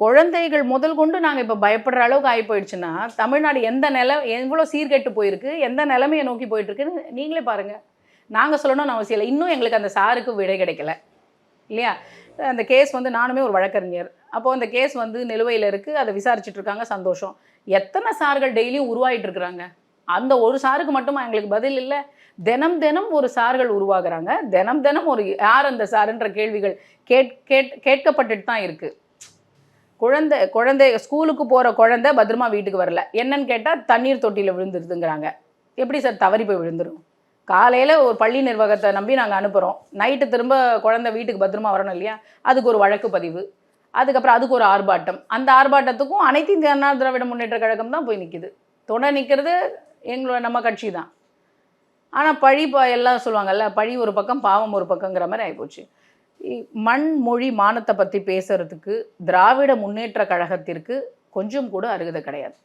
குழந்தைகள் முதல் கொண்டு நாங்கள் இப்போ பயப்படுற அளவுக்கு ஆகி போயிடுச்சுன்னா தமிழ்நாடு எந்த நில எவ்வளோ சீர்கெட்டு போயிருக்கு எந்த நிலைமையை நோக்கி போயிட்டுருக்குன்னு நீங்களே பாருங்கள் நாங்கள் சொல்லணும்னு அவசியம் இல்லை. இன்னும் எங்களுக்கு அந்த சாருக்கு விடை கிடைக்கல. இல்லையா? அந்த கேஸ் வந்து நானுமே ஒரு வழக்கறிஞர். அப்போது அந்த கேஸ் வந்து நிலுவையில் இருக்குது அதை விசாரிச்சுட்ருக்காங்க சந்தோஷம். எத்தனை சார்கள் டெய்லியும் உருவாயிட்டு இருக்கிறாங்க அந்த ஒரு சாருக்கு மட்டுமா எங்களுக்கு பதில் இல்லை. தினம் தினம் ஒரு சார்கள் உருவாகிறாங்க. தினம் தினம் ஒரு யார் அந்த சாருன்ற கேள்விகள் கேட் கேட் கேட்கப்பட்டுட்டு தான் இருக்குது குழந்தை குழந்தை ஸ்கூலுக்கு போகிற குழந்தை பத்திரமா வீட்டுக்கு வரல. என்னன்னு கேட்டால் தண்ணீர் தொட்டியில் விழுந்துருதுங்கிறாங்க. எப்படி சார் தவறி போய் விழுந்துடும் காலையில் ஒரு பள்ளி நிர்வாகத்தை நம்பி நாங்கள் அனுப்புகிறோம் நைட்டு திரும்ப குழந்தை வீட்டுக்கு பத்திரமா வரணும் இல்லையா? அதுக்கு ஒரு வழக்கு பதிவு. அதுக்கப்புறம் அதுக்கு ஒரு ஆர்ப்பாட்டம். அந்த ஆர்ப்பாட்டத்துக்கும் அனைத்து இந்திய அண்ணா திராவிட முன்னேற்ற கழகம் தான் போய் நிற்கிது துணை நிற்கிறது எங்களோட நம்ம கட்சி தான். ஆனால் பழி ப எல்லாம் சொல்லுவாங்கல்ல பழி ஒரு பக்கம் பாவம் ஒரு பக்கங்கிற மாதிரி ஆகிப்போச்சு மண் மொழி மானத்தை பற்றி பேசுறதுக்கு திராவிட முன்னேற்ற கழகத்திற்கு கொஞ்சம் கூட அருகதை கிடையாது.